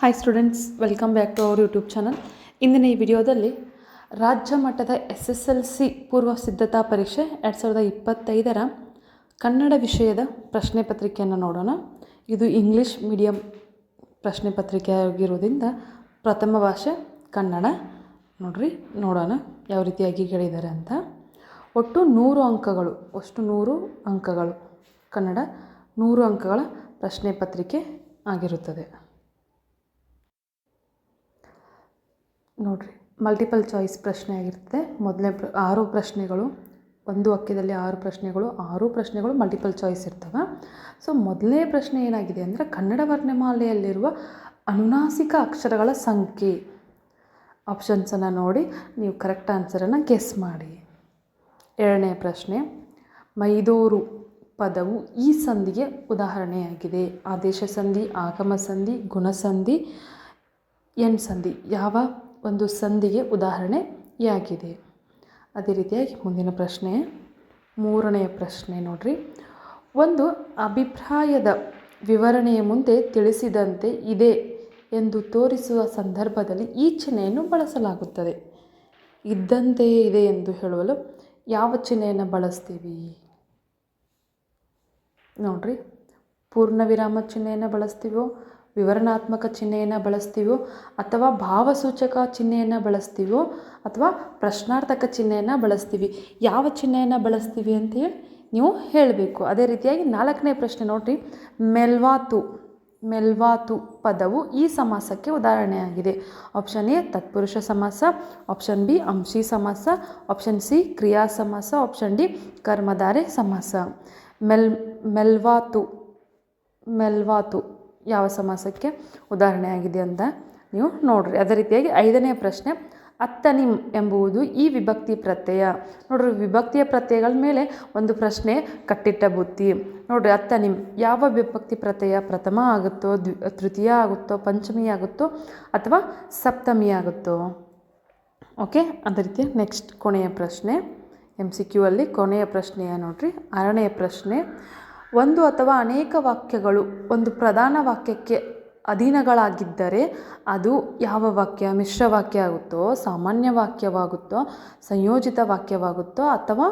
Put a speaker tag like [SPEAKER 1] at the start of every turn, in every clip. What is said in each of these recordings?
[SPEAKER 1] Hi students welcome back to our YouTube channel ಇಂದಿನ ಈ ವಿಡಿಯೋದಲ್ಲಿ ರಾಜ್ಯ ಮಟ್ಟದ ಎಸ್ ಎಸ್ ಎಲ್ ಸಿ ಪೂರ್ವ ಸಿದ್ಧತಾ ಪರೀಕ್ಷೆ ಎರಡು ಸಾವಿರದ ಇಪ್ಪತ್ತೈದರ ಕನ್ನಡ ವಿಷಯದ ಪ್ರಶ್ನೆ ಪತ್ರಿಕೆಯನ್ನು ನೋಡೋಣ. ಇದು ಇಂಗ್ಲೀಷ್ ಮೀಡಿಯಂ ಪ್ರಶ್ನೆ ಪತ್ರಿಕೆ ಆಗಿರೋದ್ರಿಂದ ಪ್ರಥಮ ಭಾಷೆ ಕನ್ನಡ. ನೋಡ್ರಿ, ನೋಡೋಣ ಯಾವ ರೀತಿಯಾಗಿ ಕೇಳಿದ್ದಾರೆ ಅಂತ. ಒಟ್ಟು ನೂರು ಅಂಕಗಳು, ಅಷ್ಟು ನೂರು ಅಂಕಗಳು ಕನ್ನಡ, ನೂರು ಅಂಕಗಳ ಪ್ರಶ್ನೆ ಪತ್ರಿಕೆ ಆಗಿರುತ್ತದೆ. ನೋಡಿರಿ ಮಲ್ಟಿಪಲ್ ಚಾಯ್ಸ್ ಪ್ರಶ್ನೆ ಆಗಿರುತ್ತೆ. ಮೊದಲನೇ ಪ್ರ, ಆರು ಪ್ರಶ್ನೆಗಳು, ಒಂದು ವಾಕ್ಯದಲ್ಲಿ ಆರು ಪ್ರಶ್ನೆಗಳು ಆರು ಪ್ರಶ್ನೆಗಳು ಮಲ್ಟಿಪಲ್ ಚಾಯ್ಸ್ ಇರ್ತವೆ. ಸೊ ಮೊದಲನೇ ಪ್ರಶ್ನೆ ಏನಾಗಿದೆ ಅಂದರೆ, ಕನ್ನಡ ವರ್ಣಮಾಲೆಯಲ್ಲಿರುವ ಅನುನಾಸಿಕ ಅಕ್ಷರಗಳ ಸಂಖ್ಯೆ. ಆಪ್ಷನ್ಸನ್ನು ನೋಡಿ, ನೀವು ಕರೆಕ್ಟ್ ಆನ್ಸರನ್ನು ಗೆಸ್ ಮಾಡಿ. ಎರಡನೇ ಪ್ರಶ್ನೆ, ಮೈದೂರು ಪದವು ಈ ಸಂಧಿಗೆ ಉದಾಹರಣೆಯಾಗಿದೆ. ಆದೇಶ ಸಂಧಿ, ಆಗಮ ಸಂಧಿ ಗುಣಸಂಧಿ ಎಣ್ ಸಂಧಿ. ಯಾವ ಒಂದು ಸಂಧಿಗೆ ಉದಾಹರಣೆಯಾಗಿದೆ. ಅದೇ ರೀತಿಯಾಗಿ ಮುಂದಿನ ಪ್ರಶ್ನೆ ಮೂರನೆಯ ಪ್ರಶ್ನೆ ನೋಡ್ರಿ. ಒಂದು ಅಭಿಪ್ರಾಯದ ವಿವರಣೆಯ ಮುಂದೆ ತಿಳಿಸಿದಂತೆ ಇದೆ ಎಂದು ತೋರಿಸುವ ಸಂದರ್ಭದಲ್ಲಿ ಈ ಚಿಹ್ನೆಯನ್ನು ಬಳಸಲಾಗುತ್ತದೆ. ಇದ್ದಂತೆಯೇ ಇದೆ ಎಂದು ಹೇಳಲು ಯಾವ ಚಿಹ್ನೆಯನ್ನು ಬಳಸ್ತೀವಿ? ನೋಡ್ರಿ ಪೂರ್ಣ ವಿರಾಮ ಚಿಹ್ನೆಯನ್ನು ಬಳಸ್ತೀವೋ ವಿವರಣಾತ್ಮಕ ಚಿಹ್ನೆಯನ್ನು ಬಳಸ್ತೀವೋ ಅಥವಾ ಭಾವಸೂಚಕ ಚಿಹ್ನೆಯನ್ನು ಬಳಸ್ತೀವೋ ಅಥವಾ ಪ್ರಶ್ನಾರ್ಥಕ ಚಿಹ್ನೆಯನ್ನು ಬಳಸ್ತೀವಿ. ಯಾವ ಚಿಹ್ನೆಯನ್ನು ಬಳಸ್ತೀವಿ ಅಂತೇಳಿ ನೀವು ಹೇಳಬೇಕು. ಅದೇ ರೀತಿಯಾಗಿ ನಾಲ್ಕನೇ ಪ್ರಶ್ನೆ ನೋಡಿರಿ. ಮೆಲ್ವಾತು ಮೆಲ್ವಾತು ಪದವು ಈ ಸಮಾಸಕ್ಕೆ ಉದಾಹರಣೆಯಾಗಿದೆ. ಆಪ್ಷನ್ ಎ ತತ್ಪುರುಷ ಸಮಾಸ. ಆಪ್ಷನ್ ಬಿ ಅಂಶಿ ಸಮಾಸ. ಆಪ್ಷನ್ ಸಿ ಕ್ರಿಯಾ ಸಮಾಸ. ಆಪ್ಷನ್ ಡಿ ಕರ್ಮಧಾರೆ ಸಮಾಸ. ಮೆಲ್, ಮೆಲ್ವಾತು ಮೆಲ್ವಾತು ಯಾವ ಸಮಾಸಕ್ಕೆ ಉದಾಹರಣೆಯಾಗಿದೆ ಅಂತ ನೀವು ನೋಡ್ರಿ. ಅದೇ ರೀತಿಯಾಗಿ ಐದನೇ ಪ್ರಶ್ನೆ, ಅತ್ತನಿಮ್ ಎಂಬುವುದು ಈ ವಿಭಕ್ತಿ ಪ್ರತ್ಯಯ. ನೋಡ್ರಿ, ವಿಭಕ್ತಿಯ ಪ್ರತ್ಯಯಗಳ ಮೇಲೆ ಒಂದು ಪ್ರಶ್ನೆ ಕಟ್ಟಿಟ್ಟ ಬುತ್ತಿ. ನೋಡ್ರಿ, ಅತ್ತನಿಮ್ ಯಾವ ವಿಭಕ್ತಿ ಪ್ರತ್ಯಯ ಪ್ರಥಮ ಆಗುತ್ತೋ ತೃತೀಯ ಆಗುತ್ತೋ, ಪಂಚಮಿ ಆಗುತ್ತೋ ಅಥವಾ ಸಪ್ತಮಿ ಆಗುತ್ತೋ? ಓಕೆ, ಅದೇ ರೀತಿ ನೆಕ್ಸ್ಟ್ ಕೊನೆಯ ಪ್ರಶ್ನೆ ಎಂ ಸಿ ಕ್ಯೂ ಅಲ್ಲಿ ಕೊನೆಯ ಪ್ರಶ್ನೆಯ ನೋಡ್ರಿ. ಆರನೆಯ ಪ್ರಶ್ನೆ ಒಂದು ಅಥವಾ ಅನೇಕ ವಾಕ್ಯಗಳು ಒಂದು ಪ್ರಧಾನ ವಾಕ್ಯಕ್ಕೆ ಅಧೀನಗಳಾಗಿದ್ದರೆ ಅದು ಯಾವ ವಾಕ್ಯ, ಮಿಶ್ರ ವಾಕ್ಯ ಆಗುತ್ತೋ ಸಾಮಾನ್ಯ ವಾಕ್ಯವಾಗುತ್ತೋ, ಸಂಯೋಜಿತ ವಾಕ್ಯವಾಗುತ್ತೋ ಅಥವಾ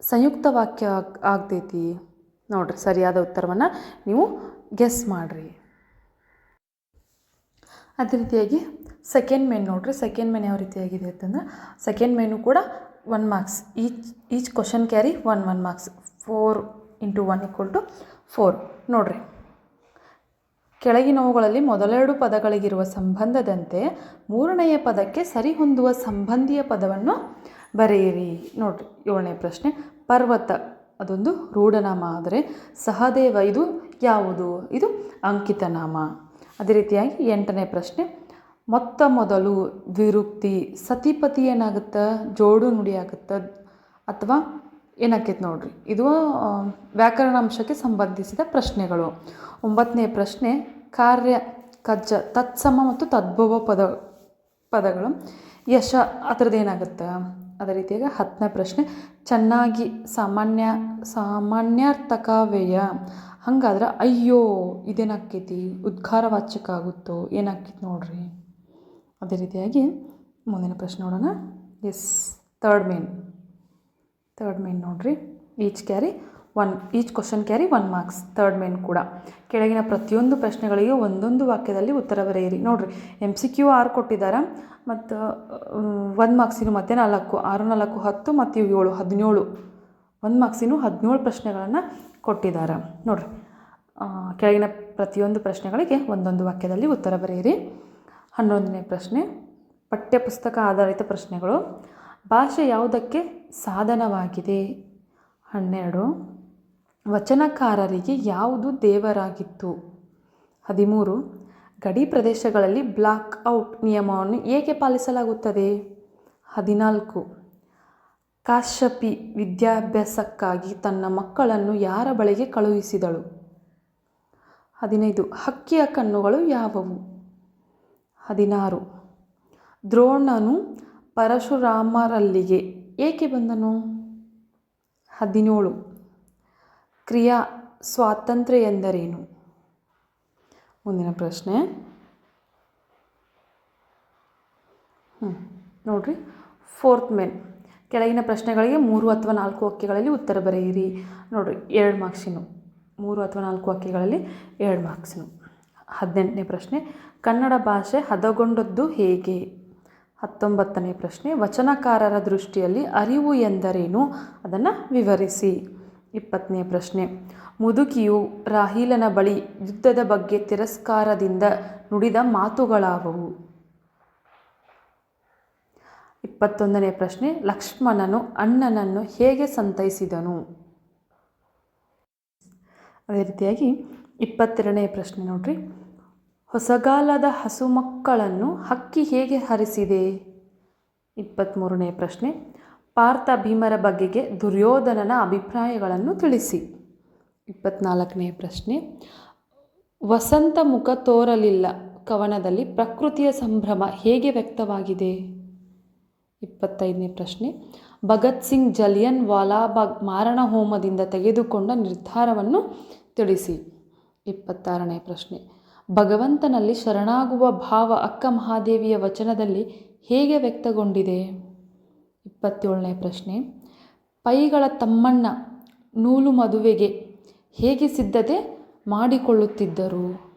[SPEAKER 1] ಸಂಯುಕ್ತ ವಾಕ್ಯ ಆಗ್, ಆಗ್ತೈತಿ? ನೋಡ್ರಿ, ಸರಿಯಾದ ಉತ್ತರವನ್ನು ನೀವು ಗೆಸ್ ಮಾಡಿರಿ. ಅದೇ ರೀತಿಯಾಗಿ ಸೆಕೆಂಡ್ ಮೇನ್ ನೋಡ್ರಿ ಸೆಕೆಂಡ್ ಮೇನ್ ಯಾವ ರೀತಿಯಾಗಿದೆ ಅಂತಂದ್ರೆ ಸೆಕೆಂಡ್ ಮೇನು ಕೂಡ one marks each each question carry one one marks four into one equal to four ನೋಡ್ರಿ. ಕೆಳಗಿನವುಗಳಲ್ಲಿ ಮೊದಲೆರಡು ಪದಗಳಿಗಿರುವ ಸಂಬಂಧದಂತೆ ಮೂರನೆಯ ಪದಕ್ಕೆ ಸರಿಹೊಂದುವ ಸಂಬಂಧಿಯ ಪದವನ್ನು ಬರೆಯಿರಿ. ನೋಡ್ರಿ, ಏಳನೇ ಪ್ರಶ್ನೆ. ಪರ್ವತ, ಅದೊಂದು ರೂಢನಾಮ ಆದರೆ ಸಹದೇವ ಇದು ಯಾವುದು? ಇದು ಅಂಕಿತನಾಮ ಅದೇ ರೀತಿಯಾಗಿ ಎಂಟನೇ ಪ್ರಶ್ನೆ. ಮೊತ್ತ ಮೊದಲು ದ್ವಿರುಕ್ತಿ ಸತಿಪತಿ ಏನಾಗುತ್ತೆ? ಜೋಡು ನುಡಿ ಅಥವಾ ಏನಾಕೈತೆ ನೋಡ್ರಿ? ಇದು ವ್ಯಾಕರಣಾಂಶಕ್ಕೆ ಸಂಬಂಧಿಸಿದ ಪ್ರಶ್ನೆಗಳು. ಒಂಬತ್ತನೇ ಪ್ರಶ್ನೆ, ಕಾರ್ಯ, ಕಜ್ಜ, ತತ್ಸಮ ಮತ್ತು ತದ್ಭವ ಪದ, ಪದಗಳು. ಯಶ, ಅದರದ್ದು ಏನಾಗುತ್ತೆ? ಅದೇ ರೀತಿಯಾಗಿ ಹತ್ತನೇ ಪ್ರಶ್ನೆ, ಚೆನ್ನಾಗಿ ಸಾಮಾನ್ಯ ಸಾಮಾನ್ಯಾರ್ಥಕ ವ್ಯಯ ಹಂಗಾದ್ರೆ, ಅಯ್ಯೋ ಇದೇನಾಕೈತಿ ಉದ್ಗಾರವಾಚಕ ಆಗುತ್ತೋ? ಏನಾಕೈತಿ ನೋಡ್ರಿ? ಅದೇ ರೀತಿಯಾಗಿ ಮುಂದಿನ ಪ್ರಶ್ನೆ ನೋಡೋಣ. Yes third main. Third main ನೋಡ್ರಿ. Each carry one each question carry one marks third main ಕೂಡ. ಕೆಳಗಿನ ಪ್ರತಿಯೊಂದು ಪ್ರಶ್ನೆಗಳಿಗೆ ಒಂದೊಂದು ವಾಕ್ಯದಲ್ಲಿ ಉತ್ತರ ಬರೆಯಿರಿ. ನೋಡ್ರಿ ಎಂ ಸಿ ಕ್ಯೂ ಆರು ಕೊಟ್ಟಿದ್ದಾರೆ ಮತ್ತು ಒಂದು ಮಾರ್ಕ್ಸಿನೂ ಮತ್ತೆ ನಾಲ್ಕು. ಆರು, ನಾಲ್ಕು, ಹತ್ತು, ಮತ್ತು ಇವು ಏಳು, ಹದಿನೇಳು. ಒಂದು ಮಾರ್ಕ್ಸಿನೂ ಹದಿನೇಳು ಪ್ರಶ್ನೆಗಳನ್ನು ಕೊಟ್ಟಿದ್ದಾರೆ ನೋಡ್ರಿ ಕೆಳಗಿನ ಪ್ರತಿಯೊಂದು ಪ್ರಶ್ನೆಗಳಿಗೆ ಒಂದೊಂದು ವಾಕ್ಯದಲ್ಲಿ ಉತ್ತರ ಬರೆಯಿರಿ. ಹನ್ನೊಂದನೇ ಪ್ರಶ್ನೆ. ಪಠ್ಯಪುಸ್ತಕ ಆಧಾರಿತ ಪ್ರಶ್ನೆಗಳು. ಭಾಷೆ ಯಾವುದಕ್ಕೆ ಸಾಧನವಾಗಿದೆ? ಹನ್ನೆರಡು. ವಚನಕಾರರಿಗೆ ಯಾವುದು ದೇವರಾಗಿತ್ತು? ಹದಿಮೂರು. ಗಡಿ ಪ್ರದೇಶಗಳಲ್ಲಿ ಬ್ಲಾಕ್ ಔಟ್ ನಿಯಮವನ್ನು ಏಕೆ ಪಾಲಿಸಲಾಗುತ್ತದೆ? ಹದಿನಾಲ್ಕು. ಕಾಶ್ಯಪಿ ವಿದ್ಯಾಭ್ಯಾಸಕ್ಕಾಗಿ ತನ್ನ ಮಕ್ಕಳನ್ನು ಯಾರ ಬಳಿಗೆ ಕಳುಹಿಸಿದಳು? ಹದಿನೈದು. ಹಕ್ಕಿಯ ಕಣ್ಣುಗಳು ಯಾವುವು? ಹದಿನಾರು. ದ್ರೋಣನು ಪರಶುರಾಮರಲ್ಲಿಗೆ. ಏಕೆ ಬಂದನು? ಹದಿನೇಳು. ಕ್ರಿಯಾ ಸ್ವಾತಂತ್ರ್ಯ ಎಂದರೇನು ಮುಂದಿನ ಪ್ರಶ್ನೆ. ಹ್ಞೂ ನೋಡಿರಿ. Fourth main. ಕೆಳಗಿನ ಪ್ರಶ್ನೆಗಳಿಗೆ ಮೂರು ಅಥವಾ ನಾಲ್ಕು ವಾಕ್ಯಗಳಲ್ಲಿ ಉತ್ತರ ಬರೆಯಿರಿ. ನೋಡಿರಿ, ಎರಡು ಮಾರ್ಕ್ಸಿನು ಮೂರು ಅಥವಾ ನಾಲ್ಕು ವಾಕ್ಯಗಳಲ್ಲಿ ಎರಡು ಮಾರ್ಕ್ಸಿನು ಹದಿನೆಂಟನೇ ಪ್ರಶ್ನೆ. ಕನ್ನಡ ಭಾಷೆ ಹದಗೊಂಡದ್ದು ಹೇಗೆ? ಹತ್ತೊಂಬತ್ತನೇ ಪ್ರಶ್ನೆ, ವಚನಕಾರರ ದೃಷ್ಟಿಯಲ್ಲಿ ಅರಿವು ಎಂದರೇನು? ಅದನ್ನು ವಿವರಿಸಿ. ಇಪ್ಪತ್ತನೇ ಪ್ರಶ್ನೆ, ಮುದುಕಿಯು ರಾಹೀಲನ ಬಳಿ ಯುದ್ಧದ ಬಗ್ಗೆ ತಿರಸ್ಕಾರದಿಂದ ನುಡಿದ ಮಾತುಗಳಾವವು? ಇಪ್ಪತ್ತೊಂದನೇ ಪ್ರಶ್ನೆ, ಲಕ್ಷ್ಮಣನು ಅಣ್ಣನನ್ನು ಹೇಗೆ ಸಂತೈಸಿದನು? ಅದೇ ರೀತಿಯಾಗಿ ಇಪ್ಪತ್ತೆರಡನೇ ಪ್ರಶ್ನೆ ನೋಡ್ರಿ. ಹೊಸಗಾಲದ ಹಸುಮಕ್ಕಳನ್ನು ಹಕ್ಕಿ ಹೇಗೆ ಹರಿಸಿದೆ? ಇಪ್ಪತ್ತ್ಮೂರನೇ ಪ್ರಶ್ನೆ. ಪಾರ್ಥ ಭೀಮರ ಬಗೆಗೆ ದುರ್ಯೋಧನನ ಅಭಿಪ್ರಾಯಗಳನ್ನು ತಿಳಿಸಿ. ಇಪ್ಪತ್ನಾಲ್ಕನೇ ಪ್ರಶ್ನೆ. ವಸಂತ ಮುಖ ತೋರಲಿಲ್ಲ. ಕವನದಲ್ಲಿ ಪ್ರಕೃತಿಯ ಸಂಭ್ರಮ ಹೇಗೆ ವ್ಯಕ್ತವಾಗಿದೆ? ಇಪ್ಪತ್ತೈದನೇ ಪ್ರಶ್ನೆ. ಭಗತ್ ಸಿಂಗ್ ಜಲಿಯನ್ ವಾಲಾಬಾಗ್ ಮಾರಣ ಹೋಮದಿಂದ ತೆಗೆದುಕೊಂಡ ನಿರ್ಧಾರವನ್ನು ತಿಳಿಸಿ. ಇಪ್ಪತ್ತಾರನೇ ಪ್ರಶ್ನೆ. ಭಗವಂತನಲ್ಲಿ ಶರಣಾಗುವ ಭಾವ ಅಕ್ಕ ಮಹಾದೇವಿಯ ವಚನದಲ್ಲಿ ಹೇಗೆ ವ್ಯಕ್ತಗೊಂಡಿದೆ? ಇಪ್ಪತ್ತೇಳನೇ ಪ್ರಶ್ನೆ. ಪೈಗಳ ತಮ್ಮಣ್ಣ ನೂಲು ಮದುವೆಗೆ ಹೇಗೆ ಸಿದ್ಧತೆ ಮಾಡಿಕೊಳ್ಳುತ್ತಿದ್ದರು?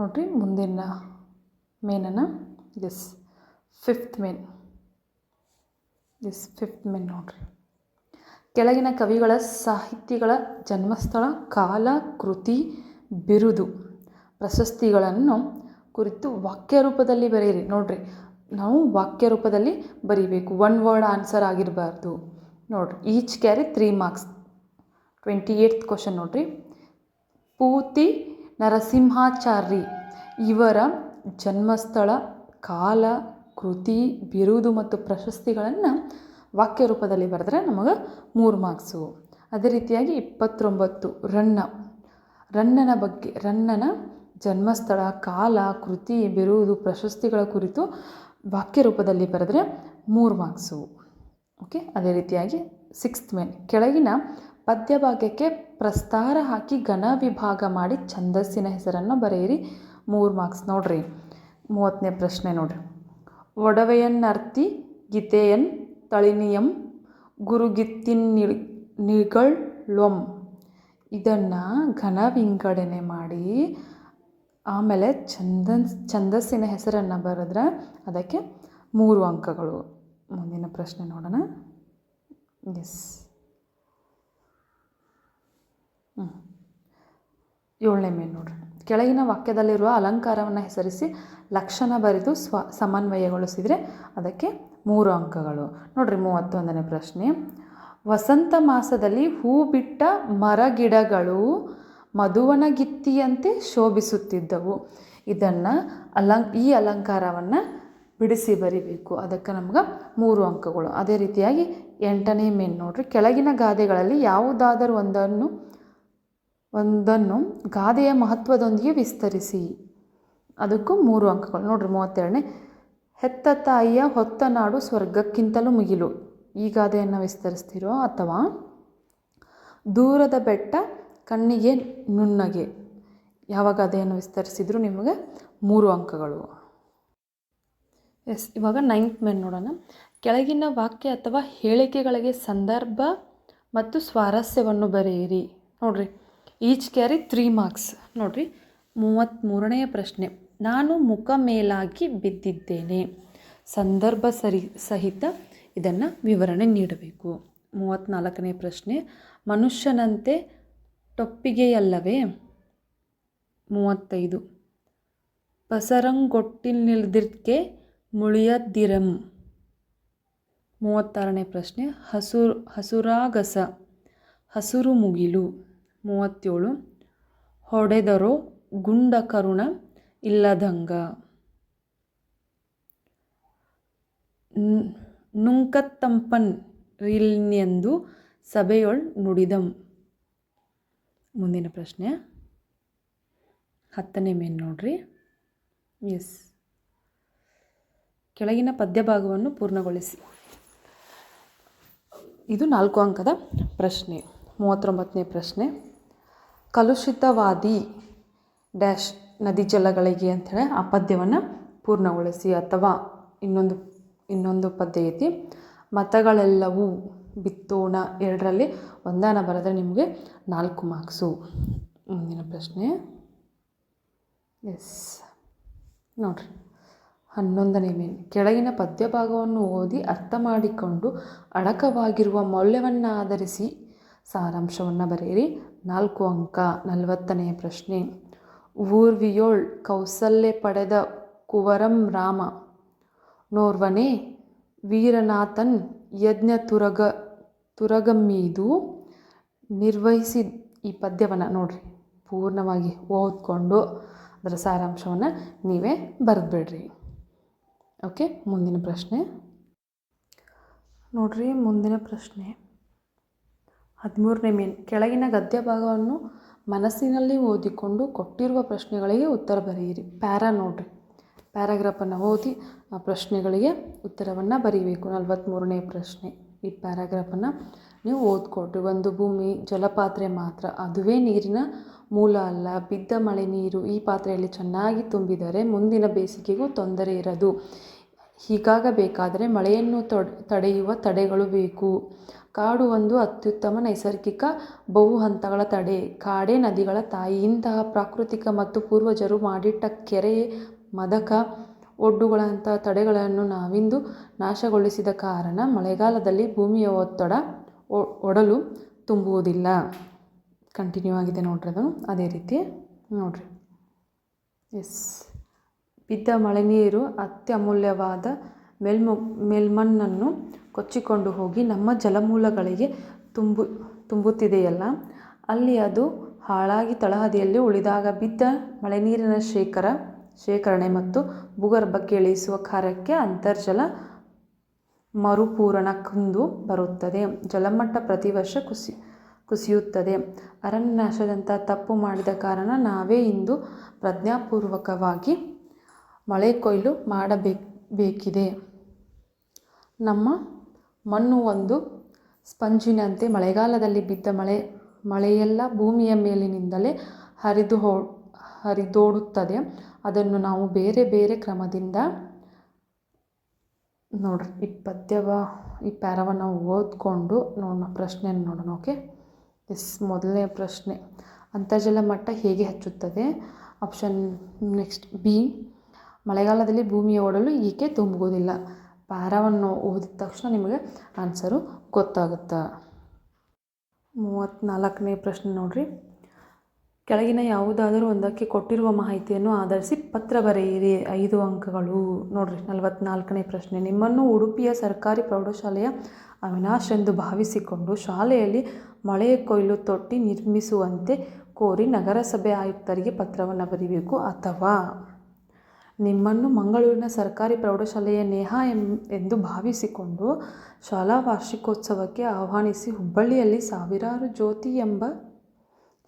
[SPEAKER 1] ನೋಡ್ರಿ, ಮುಂದಿನ ಮೇನನ್ನು yes fifth main yes fifth main ನೋಡ್ರಿ. ಕೆಳಗಿನ ಕವಿಗಳ ಸಾಹಿತ್ಯಗಳ ಜನ್ಮಸ್ಥಳ, ಕಾಲ, ಕೃತಿ ಬಿರುದು. ಪ್ರಶಸ್ತಿಗಳನ್ನು ಕುರಿತು ವಾಕ್ಯ ರೂಪದಲ್ಲಿ ಬರೆಯಿರಿ. ನೋಡ್ರಿ, ನಾವು ವಾಕ್ಯ ರೂಪದಲ್ಲಿ ಬರೀಬೇಕು. ಒನ್ ವರ್ಡ್ ಆನ್ಸರ್ ಆಗಿರಬಾರ್ದು. ನೋಡ್ರಿ each carry three marks twenty eight question ನೋಡ್ರಿ. ಪೂತಿ ನರಸಿಂಹಾಚಾರ್ಯ ಇವರ ಜನ್ಮಸ್ಥಳ, ಕಾಲ, ಕೃತಿ, ಬಿರುದು ಮತ್ತು ಪ್ರಶಸ್ತಿಗಳನ್ನು ವಾಕ್ಯ ರೂಪದಲ್ಲಿ ಬರೆದ್ರೆ ನಮಗೆ ಮೂರು ಮಾರ್ಕ್ಸು ಅದೇ ರೀತಿಯಾಗಿ ಇಪ್ಪತ್ತೊಂಬತ್ತು, ರನ್ನ. ರನ್ನನ ಬಗ್ಗೆ, ರನ್ನನ ಜನ್ಮಸ್ಥಳ, ಕಾಲ, ಕೃತಿ ಬಿರುವುದು ಪ್ರಶಸ್ತಿಗಳ ಕುರಿತು ವಾಕ್ಯ ರೂಪದಲ್ಲಿ ಬರೆದ್ರೆ ಮೂರು ಮಾರ್ಕ್ಸು. ಓಕೆ? ಅದೇ ರೀತಿಯಾಗಿ ಸಿಕ್ಸ್ತ್ ಮೇನ್ ಕೆಳಗಿನ ಪದ್ಯಭಾಗ್ಯಕ್ಕೆ ಪ್ರಸ್ತಾರ ಹಾಕಿ ಘನ ವಿಭಾಗ ಮಾಡಿ ಛಂದಸ್ಸಿನ ಹೆಸರನ್ನು ಬರೆಯಿರಿ. ಮೂರು ಮಾರ್ಕ್ಸ್ ನೋಡ್ರಿ. ಮೂವತ್ತನೇ ಪ್ರಶ್ನೆ ನೋಡ್ರಿ. ಒಡವೆಯನ್ನರ್ತಿ, ಗೀತೆಯನ್ ತಳಿನಿಯಂ, ಗುರುಗಿತ್ತಿನ್ ನಿಗಳೊಂ ಇದನ್ನು ಘನ ವಿಂಗಡಣೆ ಮಾಡಿ, ಆಮೇಲೆ ಛಂದ ಛಂದಸ್ಸಿನ ಹೆಸರನ್ನು ಬರೆದ್ರೆ ಅದಕ್ಕೆ ಮೂರು ಅಂಕಗಳು. ಮುಂದಿನ ಪ್ರಶ್ನೆ ನೋಡೋಣ. ಎಸ್ ಹ್ಞೂ ಏಳನೇ ಮೇಲೆ ನೋಡ್ರಿ. ಕೆಳಗಿನ ವಾಕ್ಯದಲ್ಲಿರುವ ಅಲಂಕಾರವನ್ನು ಹೆಸರಿಸಿ ಲಕ್ಷಣ ಬರೆದು ಸ್ವ, ಸಮನ್ವಯಗೊಳಿಸಿದರೆ ಅದಕ್ಕೆ ಮೂರು ಅಂಕಗಳು. ನೋಡ್ರಿ ಮೂವತ್ತೊಂದನೇ ಪ್ರಶ್ನೆ. ವಸಂತ ಮಾಸದಲ್ಲಿ ಹೂ ಬಿಟ್ಟ ಮರಗಿಡಗಳು ಮಧುವನಗಿತ್ತಿಯಂತೆ ಶೋಭಿಸುತ್ತಿದ್ದವು. ಇದನ್ನು ಅಲಂ, ಈ ಅಲಂಕಾರವನ್ನು ಬಿಡಿಸಿ ಬರಿಬೇಕು. ಅದಕ್ಕೆ ನಮ್ಗೆ ಮೂರು ಅಂಕಗಳು. ಅದೇ ರೀತಿಯಾಗಿ ಎಂಟನೇ ಮೇನ್ ನೋಡ್ರಿ. ಕೆಳಗಿನ ಗಾದೆಗಳಲ್ಲಿ ಯಾವುದಾದರೂ ಒಂದನ್ನು ಒಂದನ್ನು ಗಾದೆಯ ಮಹತ್ವದೊಂದಿಗೆ ವಿಸ್ತರಿಸಿ. ಅದಕ್ಕೂ ಮೂರು ಅಂಕಗಳು. ನೋಡ್ರಿ ಮೂವತ್ತೆರಡನೇ. ಹೆತ್ತ ತಾಯಿಯ ಹೊತ್ತ ನಾಡು ಸ್ವರ್ಗಕ್ಕಿಂತಲೂ ಮುಗಿಲು. ಈ ಗಾದೆಯನ್ನು ವಿಸ್ತರಿಸ್ತೀರೋ ಅಥವಾ ದೂರದ ಬೆಟ್ಟ ಕಣ್ಣಿಗೆ ನುಣ್ಣಗೆ. ಯಾವ ಗಾದೆಯನ್ನು ವಿಸ್ತರಿಸಿದ್ರು ನಿಮಗೆ? ಮೂರು ಅಂಕಗಳು. ಎಸ್, ಇವಾಗ ನೈನ್ತ್ ಮೇನ್ ನೋಡೋಣ. ಕೆಳಗಿನ ವಾಕ್ಯ ಅಥವಾ ಹೇಳಿಕೆಗಳಿಗೆ ಸಂದರ್ಭ ಮತ್ತು ಸ್ವಾರಸ್ಯವನ್ನು ಬರೆಯಿರಿ. ನೋಡ್ರಿ ಈಚ್ ಕ್ಯಾರಿ ತ್ರೀ ಮಾರ್ಕ್ಸ್ ನೋಡ್ರಿ ಮೂವತ್ತ್ಮೂರನೆಯ ಪ್ರಶ್ನೆ. ನಾನು ಮುಖ ಮೇಲಾಗಿ ಬಿದ್ದಿದ್ದೇನೆ. ಸಂದರ್ಭ ಸರಿ, ಸಹಿತ ಇದನ್ನು ವಿವರಣೆ ನೀಡಬೇಕು. ಮೂವತ್ತ್ನಾಲ್ಕನೇ ಪ್ರಶ್ನೆ, ಮನುಷ್ಯನಂತೆ ಟೊಪ್ಪಿಗೆಯಲ್ಲವೇ? ಮೂವತ್ತೈದು. ಪಸರಂಗೊಟ್ಟಿನಿಲ್ದಿರ್ಕೆ ಮುಳಿಯದಿರಂ. ಮೂವತ್ತಾರನೇ ಪ್ರಶ್ನೆ, ಹಸುರು, ಹಸುರಾಗಸ ಹಸುರು ಮುಗಿಲು ಮೂವತ್ತೇಳು. ಹೊಡೆದರೋ ಗುಂಡ ಕರುಣ ಇಲ್ಲದಂಗ. ನುಂಕತ್ತಂಪನ್ ರಿಲ್ನೆಂದು ಸಭೆಯೊಳ್ ನುಡಿದಂ. ಮುಂದಿನ ಪ್ರಶ್ನೆ. ಹತ್ತನೇ ಮೇನ್ ನೋಡ್ರಿ. ಎಸ್. ಕೆಳಗಿನ ಪದ್ಯಭಾಗವನ್ನು ಪೂರ್ಣಗೊಳಿಸಿ. ಇದು ನಾಲ್ಕು ಅಂಕದ ಪ್ರಶ್ನೆ, ಮೂವತ್ತೊಂಬತ್ತನೇ ಪ್ರಶ್ನೆ. ಕಲುಷಿತವಾದಿ ಡ್ಯಾಶ್ ನದಿ ಜಲಗಳಿಗೆ ಅಂಥೇಳಿ ಆ ಪದ್ಯವನ್ನು ಪೂರ್ಣಗೊಳಿಸಿ ಅಥವಾ ಇನ್ನೊಂದು ಇನ್ನೊಂದು ಪದ್ಧತಿ ಮತಗಳೆಲ್ಲವೂ ಬಿತ್ತೋಣ ಎರಡರಲ್ಲಿ ಒಂದಾನ ಬರೆದ್ರೆ ನಿಮಗೆ ನಾಲ್ಕು ಮಾರ್ಕ್ಸು ಮುಂದಿನ ಪ್ರಶ್ನೆ. ಎಸ್ ನೋಡ್ರಿ. ಹನ್ನೊಂದನೇ ಮೇನ್ ಕೆಳಗಿನ ಪದ್ಯಭಾಗವನ್ನು ಓದಿ ಅರ್ಥ ಮಾಡಿಕೊಂಡು ಅಡಕವಾಗಿರುವ ಮೌಲ್ಯವನ್ನು ಆಧರಿಸಿ ಸಾರಾಂಶವನ್ನು ಬರೆಯಿರಿ. ನಾಲ್ಕು ಅಂಕ ನಲವತ್ತನೆಯ ಪ್ರಶ್ನೆ. ಊರ್ವಿಯೋಳ್ ಕೌಸಲ್ಯ ಪಡೆದ ಕುವರಂ ರಾಮ. ನೋರ್ವನೇ ವೀರನಾಥನ್ ಯಜ್ಞ ತುರಗ, ತುರಗಮ್ಮೀದು ನಿರ್ವಹಿಸಿದ ಈ ಪದ್ಯವನ್ನು ನೋಡ್ರಿ. ಪೂರ್ಣವಾಗಿ ಓದ್ಕೊಂಡು ಅದರ ಸಾರಾಂಶವನ್ನು ನೀವೇ ಬರೆದ್ಬಿಡ್ರಿ. ಓಕೆ, ಮುಂದಿನ ಪ್ರಶ್ನೆ. ನೋಡ್ರಿ, ಮುಂದಿನ ಪ್ರಶ್ನೆ. ಹದಿಮೂರನೇ ಮೇನ್. ಕೆಳಗಿನ ಗದ್ಯ ಭಾಗವನ್ನು ಮನಸ್ಸಿನಲ್ಲಿ ಓದಿಕೊಂಡು ಕೊಟ್ಟಿರುವ ಪ್ರಶ್ನೆಗಳಿಗೆ ಉತ್ತರ ಬರೆಯಿರಿ. ಪ್ಯಾರಾ ನೋಡ್ರಿ. ಪ್ಯಾರಾಗ್ರಾಫನ್ನು ಓದಿ ಆ ಪ್ರಶ್ನೆಗಳಿಗೆ ಉತ್ತರವನ್ನು ಬರೀಬೇಕು. ನಲವತ್ತ್ಮೂರನೇ ಪ್ರಶ್ನೆ. ಈ ಪ್ಯಾರಾಗ್ರಾಫನ್ನು ನೀವು ಓದ್ಕೊಟ್ರಿ ಒಂದು ಭೂಮಿ, ಜಲಪಾತ್ರೆ ಮಾತ್ರ. ಅದುವೇ ನೀರಿನ ಮೂಲ ಅಲ್ಲ. ಬಿದ್ದ ಮಳೆ ನೀರು ಈ ಪಾತ್ರೆಯಲ್ಲಿ ಚೆನ್ನಾಗಿ ತುಂಬಿದರೆ ಮುಂದಿನ ಬೇಸಿಗೆಗೂ ತೊಂದರೆ ಇರದು. ಹೀಗಾಗಬೇಕಾದರೆ ಮಳೆಯನ್ನು ತಡೆಯುವ ತಡೆಗಳು ಬೇಕು. ಕಾಡು ಒಂದು ಅತ್ಯುತ್ತಮ ನೈಸರ್ಗಿಕ ಬಹು ಹಂತಗಳ ತಡೆ. ಕಾಡೆ ನದಿಗಳ ತಾಯಿ. ಇಂತಹ ಪ್ರಾಕೃತಿಕ ಮತ್ತು ಪೂರ್ವಜರು ಮಾಡಿಟ್ಟ ಕೆರೆ ಮದಕ ಒಡ್ಡುಗಳಂಥ ತಡೆಗಳನ್ನು ನಾವಿಂದು ನಾಶಗೊಳಿಸಿದ ಕಾರಣ ಮಳೆಗಾಲದಲ್ಲಿ ಭೂಮಿಯ ಒತ್ತಡ ಒಡಲು ತುಂಬುವುದಿಲ್ಲ. ಕಂಟಿನ್ಯೂ ಆಗಿದೆ ನೋಡ್ರಿ ಅದು. ಅದೇ ರೀತಿ ನೋಡ್ರಿ. ಎಸ್ ಬಿದ್ದ ಮಳೆ ನೀರು ಅತ್ಯಮೂಲ್ಯವಾದ ಮೇಲ್ಮು, ಮೇಲ್ಮಣ್ಣನ್ನು ಕೊಚ್ಚಿಕೊಂಡು ಹೋಗಿ ನಮ್ಮ ಜಲಮೂಲಗಳಿಗೆ ತುಂಬು, ತುಂಬುತ್ತಿದೆಯಲ್ಲ, ಅಲ್ಲಿ ಅದು ಹಾಳಾಗಿ ತಳಹದಿಯಲ್ಲಿ ಉಳಿದಾಗ ಬಿದ್ದ ಮಳೆ ನೀರಿನ ಶೇಖರ ಶೇಖರಣೆ ಮತ್ತು ಭೂಗರ್ಭಕ್ಕೆ ಇಳಿಸುವ ಕಾರ್ಯಕ್ಕೆ ಅಂತರ್ಜಲ ಮರುಪೂರಣ ಕುಂದು ಬರುತ್ತದೆ. ಜಲಮಟ್ಟ ಪ್ರತಿ ವರ್ಷ ಕುಸಿ, ಕುಸಿಯುತ್ತದೆ. ಅರಣ್ಯನಾಶದಂಥ ತಪ್ಪು ಮಾಡಿದ ಕಾರಣ ನಾವೇ ಇಂದು ಪ್ರಜ್ಞಾಪೂರ್ವಕವಾಗಿ ಮಳೆ ಕೊಯ್ಲು ಮಾಡಬೇಕು, ಬೇಕಿದೆ. ನಮ್ಮ ಮಣ್ಣು ಒಂದು ಸ್ಪಂಜಿನಂತೆ ಮಳೆಗಾಲದಲ್ಲಿ ಬಿದ್ದ ಮಳೆ, ಮಳೆಯೆಲ್ಲ ಭೂಮಿಯ ಮೇಲಿನಿಂದಲೇ ಹರಿದು ಹೋ, ಹರಿದೋಡುತ್ತದೆ. ಅದನ್ನು ನಾವು ಬೇರೆ ಬೇರೆ ಕ್ರಮದಿಂದ ನೋಡ್ರಿ, ಈ ಪದ್ಯವ, ಈ ಪ್ಯಾರವನ್ನು ಓದ್ಕೊಂಡು ನೋಡೋಣ ಪ್ರಶ್ನೆಯನ್ನು ನೋಡೋಣ ಓಕೆ ಎಸ್ ಮೊದಲನೇ ಪ್ರಶ್ನೆ. ಅಂತರ್ಜಲ ಮಟ್ಟ ಹೇಗೆ ಹೆಚ್ಚುತ್ತದೆ? ಆಪ್ಷನ್ ನೆಕ್ಸ್ಟ್ ಬಿ ಮಳೆಗಾಲದಲ್ಲಿ ಭೂಮಿಯ ಓಡಲು ಈಕೆ ತುಂಬುವುದಿಲ್ಲ? ಪ್ಯಾರವನ್ನು ಓದಿದ ತಕ್ಷಣ ನಿಮಗೆ ಆನ್ಸರು ಗೊತ್ತಾಗುತ್ತೆ? ಮೂವತ್ತ್ನಾಲ್ಕನೇ ಪ್ರಶ್ನೆ ನೋಡಿರಿ. ಕೆಳಗಿನ ಯಾವುದಾದರೂ ಒಂದಕ್ಕೆ ಕೊಟ್ಟಿರುವ ಮಾಹಿತಿಯನ್ನು ಆಧರಿಸಿ ಪತ್ರ ಬರೆಯಿರಿ. ಐದು ಅಂಕಗಳು. ನೋಡಿರಿ ನಲವತ್ತ್ನಾಲ್ಕನೇ ಪ್ರಶ್ನೆ. ನಿಮ್ಮನ್ನು ಉಡುಪಿಯ ಸರ್ಕಾರಿ ಪ್ರೌಢಶಾಲೆಯ ಅವಿನಾಶ್ ಎಂದು ಭಾವಿಸಿಕೊಂಡು ಶಾಲೆಯಲ್ಲಿ ಮಳೆಯ ಕೊಯ್ಲು ತೊಟ್ಟಿ ನಿರ್ಮಿಸುವಂತೆ ಕೋರಿ ನಗರಸಭೆ ಆಯುಕ್ತರಿಗೆ ಪತ್ರವನ್ನು ಬರೀಬೇಕು ಅಥವಾ? ನಿಮ್ಮನ್ನು ಮಂಗಳೂರಿನ ಸರ್ಕಾರಿ ಪ್ರೌಢಶಾಲೆಯ ನೇಹ ಎಂ ಎಂದು ಭಾವಿಸಿಕೊಂಡು ಶಾಲಾ ವಾರ್ಷಿಕೋತ್ಸವಕ್ಕೆ ಆಹ್ವಾನಿಸಿ ಹುಬ್ಬಳ್ಳಿಯಲ್ಲಿ ಸಾವಿರಾರು ಜ್ಯೋತಿ ಎಂಬ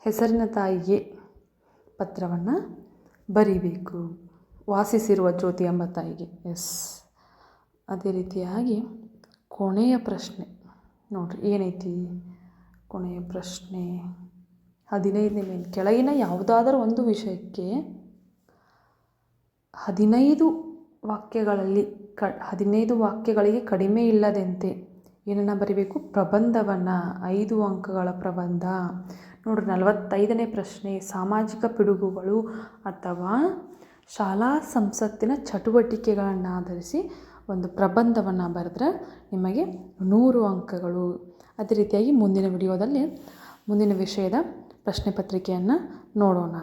[SPEAKER 1] ಹೆಸರಿನ ತಾಯಿಗೆ ಪತ್ರವನ್ನು ಬರೀಬೇಕು. ವಾಸಿಸಿರುವ ಜ್ಯೋತಿ ಎಂಬ ತಾಯಿಗೆ. ಎಸ್. ಅದೇ ರೀತಿಯಾಗಿ ಕೊನೆಯ ಪ್ರಶ್ನೆ. ನೋಡಿರಿ, ಏನೈತಿ? ಕೊನೆಯ ಪ್ರಶ್ನೆ. ಹದಿನೈದನೇ ಮೇಲೆ ಕೆಳಗಿನ ಯಾವುದಾದರೂ ಒಂದು ವಿಷಯಕ್ಕೆ ಹದಿನೈದು ವಾಕ್ಯಗಳಲ್ಲಿ ಕ, ಹದಿನೈದು ವಾಕ್ಯಗಳಿಗೆ ಕಡಿಮೆ ಇಲ್ಲದಂತೆ ಏನನ್ನು ಬರಿಬೇಕು? ಪ್ರಬಂಧವನ್ನು. ಐದು ಅಂಕಗಳ ಪ್ರಬಂಧ. ನೋಡಿರಿ ನಲವತ್ತೈದನೇ ಪ್ರಶ್ನೆ, ಸಾಮಾಜಿಕ ಪಿಡುಗುಗಳು ಅಥವಾ ಶಾಲಾ ಸಂಸತ್ತಿನ ಚಟುವಟಿಕೆಗಳನ್ನು ಆಧರಿಸಿ ಒಂದು ಪ್ರಬಂಧವನ್ನು ಬರೆದ್ರೆ ನಿಮಗೆ ನೂರು ಅಂಕಗಳು. ಅದೇ ರೀತಿಯಾಗಿ ಮುಂದಿನ ವಿಡಿಯೋದಲ್ಲಿ ಮುಂದಿನ ವಿಷಯದ ಪ್ರಶ್ನೆ ಪತ್ರಿಕೆಯನ್ನು ನೋಡೋಣ.